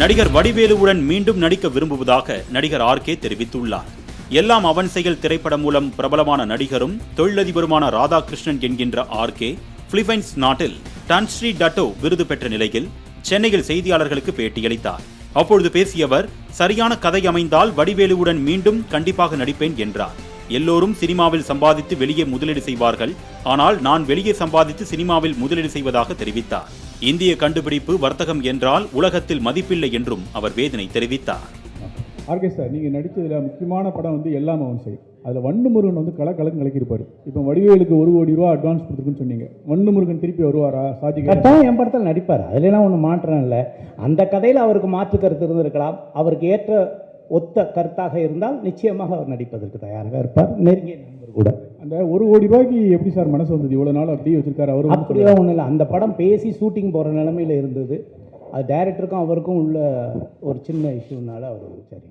நடிகர் வடிவேலுவுடன் மீண்டும் நடிக்க விரும்புவதாக நடிகர் ஆர்கே தெரிவித்துள்ளார். எல்லாம் அவன் செயல் திரைப்படம் மூலம் பிரபலமான நடிகரும் தொழிலதிபருமான ராதாகிருஷ்ணன் என்கின்ற ஆர் கே பிலிப்பைன்ஸ் நாட்டில் டான்ஸ்ரீ டட்டோ விருது பெற்ற நிலையில் சென்னையில் செய்தியாளர்களுக்கு பேட்டியளித்தார். அப்பொழுது பேசியவர் சரியான கதை அமைந்தால் வடிவேலுவுடன் மீண்டும் கண்டிப்பாக நடிப்பேன் என்றார். எல்லோரும் சினிமாவில் சம்பாதித்து வெளியே முதலீடு செய்வார்கள். ஆனால் நான் வெளியே சம்பாதித்து சினிமாவில் முதலீடு செய்வதாக தெரிவித்தார். இந்திய கண்டுபிடிப்பு வர்த்தகம் என்றால் உலகத்தில் மதிப்பில்லை என்றும் அவர் வேதனை தெரிவித்தார். ஆர்கே சார் நீங்கள் நடித்ததில் முக்கியமான படம் வந்து எல்லாம் அவன் செய் அதில் வண்டு முருகன் வந்து கல கலக்கு கலக்கியிருப்பார். இப்போ வடிவேலுக்கு ஒரு கோடி ரூபா அட்வான்ஸ் கொடுத்துருக்குன்னு சொன்னீங்க. வண்டு முருகன் திருப்பி வருவாரா? சாஜி கட்டாயம் என் படத்தில் நடிப்பார். அதுலலாம் ஒன்றும் மாற்றம் இல்லை. அந்த கதையில் அவருக்கு மாற்று கருத்து இருந்திருக்கலாம். அவருக்கு ஏற்ற ஒத்த கருத்தாக இருந்தால் நிச்சயமாக அவர் நடிப்பதற்கு தயாராக இருப்பார். நெருங்கிய நண்பர் கூட. அந்த ஒரு கோடி ரூபாய்க்கு எப்படி சார் மனசு வந்தது? இவ்வளோ நாள் அப்படியே வச்சிருக்காரு அவர் வந்து அப்படிலாம் ஒன்றும் இல்லை. அந்த படம் பேசி ஷூட்டிங் போகிற நிலமையில இருந்தது. அது டைரக்டருக்கும் அவருக்கும் உள்ள ஒரு சின்ன இஷ்யூனால அவர் சரி